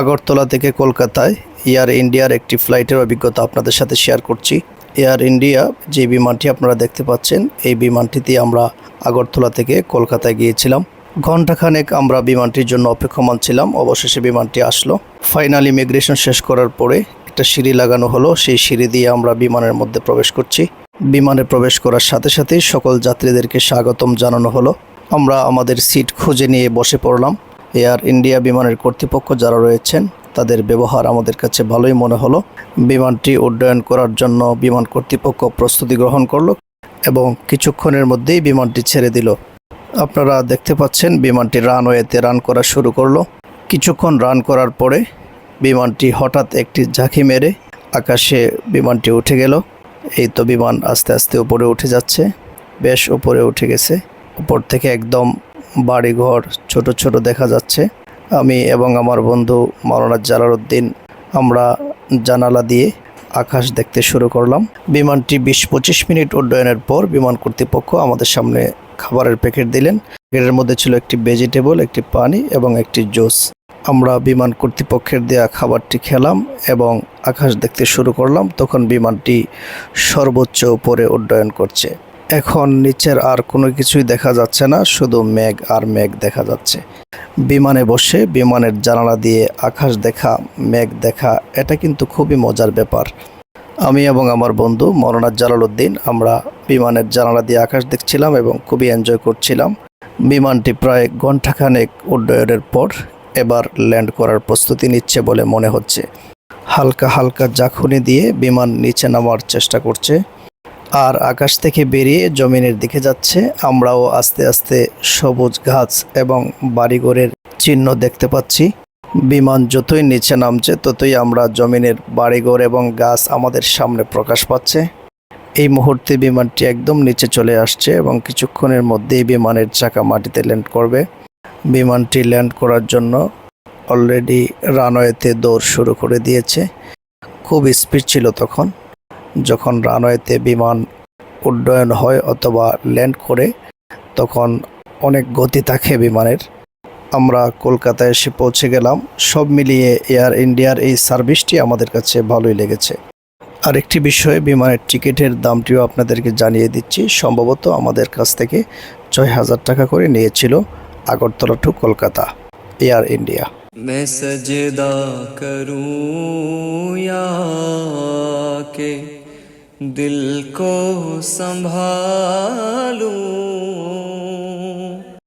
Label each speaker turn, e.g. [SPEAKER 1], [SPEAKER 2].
[SPEAKER 1] আগরতলা থেকে কলকাতায় এয়ার ইন্ডিয়ার একটি ফ্লাইটের অভিজ্ঞতা আপনাদের সাথে শেয়ার করছি। এয়ার ইন্ডিয়া যে বিমানটি আপনারা দেখতে পাচ্ছেন, এই বিমানটিতে আমরা আগরতলা থেকে কলকাতায় গিয়েছিলাম। ঘণ্টাখানেক আমরা বিমানটির জন্য অপেক্ষমান ছিলাম, অবশেষে বিমানটি আসলো। ফাইনাল ইমিগ্রেশন শেষ করার পরে একটা সিঁড়ি লাগানো হলো, সেই সিঁড়ি দিয়ে আমরা বিমানের মধ্যে প্রবেশ করছি। বিমানে প্রবেশ করার সাথে সাথেই সকল যাত্রীদেরকে স্বাগতম জানানো হলো। আমরা আমাদের সিট খুঁজে নিয়ে বসে পড়লাম। এয়ার ইন্ডিয়া বিমানের কর্তৃপক্ষ যারা রয়েছেন, তাদের ব্যবহার আমাদের কাছে ভালোই মনে হলো। বিমানটি উড্ডয়ন করার জন্য বিমান কর্তৃপক্ষ প্রস্তুতি গ্রহণ করল এবং কিছুক্ষণের মধ্যেই বিমানটি ছেড়ে দিল। আপনারা দেখতে পাচ্ছেন বিমানটি রানওয়েতে রান করা শুরু করল। কিছুক্ষণ রান করার পরে বিমানটি হঠাৎ একটি ঝাঁকি মেরে আকাশে বিমানটি উঠে গেল। এই তো বিমান আস্তে আস্তে উপরে উঠে যাচ্ছে, বেশ উপরে উঠে গেছে। উপর থেকে একদম বাড়িঘর ছোট ছোট দেখা যাচ্ছে। আমি এবং আমার বন্ধু মাওলানা জালালউদ্দিন আমরা জানালা দিয়ে আকাশ দেখতে শুরু করলাম। বিমানটি বিশ পঁচিশ মিনিট উড্ডয়নের পর বিমান কর্তৃপক্ষ আমাদের সামনে খাবারের প্যাকেট দিলেন। প্যাকেটের মধ্যে ছিল একটি ভেজিটেবল, একটি পানি এবং একটি জুস। আমরা বিমান কর্তৃপক্ষের দেয়া খাবারটি খেলাম এবং আকাশ দেখতে শুরু করলাম। তখন বিমানটি সর্বোচ্চ উপরে উড্ডয়ন করছে। এখন নিচের আর কোনো কিছুই দেখা যাচ্ছে না, শুধু মেঘ আর মেঘ দেখা যাচ্ছে। বিমানে বসে বিমানের জানালা দিয়ে আকাশ দেখা, মেঘ দেখা, এটা কিন্তু খুবই মজার ব্যাপার। আমি এবং আমার বন্ধু মৌলানা জালালউদ্দিন আমরা বিমানের জানালা দিয়ে আকাশ দেখছিলাম এবং খুবই এনজয় করছিলাম। বিমানটি প্রায় ঘণ্টাখানেক উড্ডয়নের পর এবার ল্যান্ড করার প্রস্তুতি নিচ্ছে বলে মনে হচ্ছে। হালকা হালকা জাখুনি দিয়ে বিমান নিচে নামার চেষ্টা করছে। আর আকাশ থেকে বেরিয়ে জমিনের দিকে যাচ্ছে। আমরাও আস্তে আস্তে সবুজ গাছ এবং বাড়িঘরের চিহ্ন দেখতে পাচ্ছি। বিমান যতই নিচে নামছে, ততই আমরা জমিনের বাড়িঘর এবং গাছ আমাদের সামনে প্রকাশ পাচ্ছে। এই মুহূর্তে বিমানটি একদম নিচে চলে আসছে এবং কিছুক্ষণের মধ্যেই বিমানের চাকা মাটিতে ল্যান্ড করবে। বিমানটি ল্যান্ড করার জন্য অলরেডি রানওয়েতে দৌড় শুরু করে দিয়েছে। খুব স্পিড ছিল তখন। যখন রানওয়েতে বিমান উড্ডয়ন হয় অথবা ল্যান্ড করে তখন অনেক গতি থাকে বিমানের আমরা কলকাতায় এসে পৌঁছে গেলাম সব মিলিয়ে এয়ার ইন্ডিয়ার এই সার্ভিসটি আমাদের কাছে ভালোই লেগেছে আরেকটি বিষয়ে বিমানের টিকিটের দামটিও আপনাদেরকে জানিয়ে দিচ্ছি সম্ভবত আমাদের কাছ থেকে ছয় হাজার টাকা করে নিয়েছিল Agartala to Kolkata Air India
[SPEAKER 2] मैं सजदा करूं या के دل کو سنبھالوں۔